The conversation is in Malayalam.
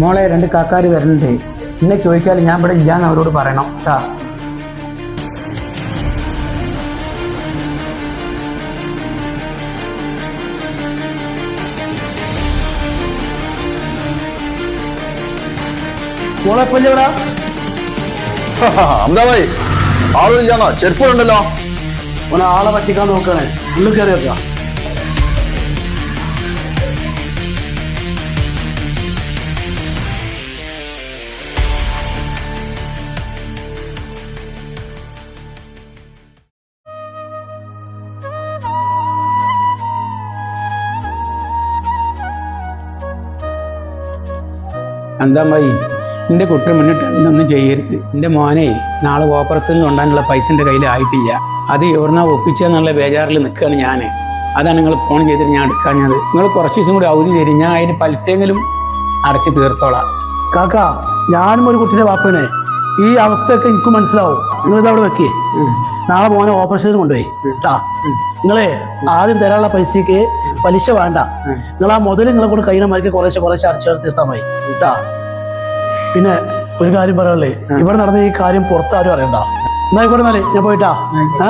മോളെ രണ്ട് കാക്കാര് വരുന്നുണ്ട്. എന്നെ ചോദിച്ചാൽ ഞാൻ ഇവിടെ ഇല്ലാന്ന് അവരോട് പറയണം കേട്ടാ അമിതാഭായി ആളില്ലാന്നോ ചെരുപ്പുണ്ടല്ലോ ഓനെ ആളെ പറ്റിക്കാൻ നോക്കണേ. ഉള്ളിൽ കയറി വെക്കാം. എന്താ മതി എന്റെ കുട്ടി മുന്നിട്ട് ഒന്നും ചെയ്യരുത്. എന്റെ മോനെ നാളെ ഓപ്പറേഷൻ ഉണ്ടാകാനുള്ള പൈസ എന്റെ കയ്യിൽ ആയിട്ടില്ല. അത് എവിടുന്നാ ഒപ്പിച്ചെന്നുള്ള ബേജാറിൽ നിൽക്കുകയാണ് ഞാൻ. അതാണ് നിങ്ങൾ ഫോൺ ചെയ്തിട്ട് ഞാൻ എടുക്കാഞ്ഞത്. നിങ്ങൾ കുറച്ച് ദിവസം കൂടി അവധി തരും. ഞാൻ അതിന് പലിശയെങ്കിലും അടച്ചു തീർത്തോളാം. കാക്ക ഞാനും ഒരു കുട്ടിയുടെ വാപ്പനെ ഈ അവസ്ഥയൊക്കെ എനിക്ക് മനസ്സിലാവും. നിങ്ങൾ ഇതവിടെ വെക്കേ. നാളെ മോനെ ഓപ്പറേഷൻ കൊണ്ടുപോയി. കേട്ടാ നിങ്ങളെ ആദ്യം തരാനുള്ള പൈസക്ക് പലിശ വേണ്ട. നിങ്ങൾ ആ മുതൽ നിങ്ങളെ കൂടെ കഴിയണ മാതിരി കുറേശ്ശെ കുറേശ്ശെ അടച്ചു തീർത്താൽ മതി. കേട്ടാ പിന്നെ ഒരു കാര്യം പറയാനുള്ളേ ഇവിടെ നടന്ന ഈ കാര്യം പുറത്താരും അറിയണ്ട. എന്നായിക്കോട്ടെ എന്നാലേ ഞാൻ പോയിട്ടാ. ഏ?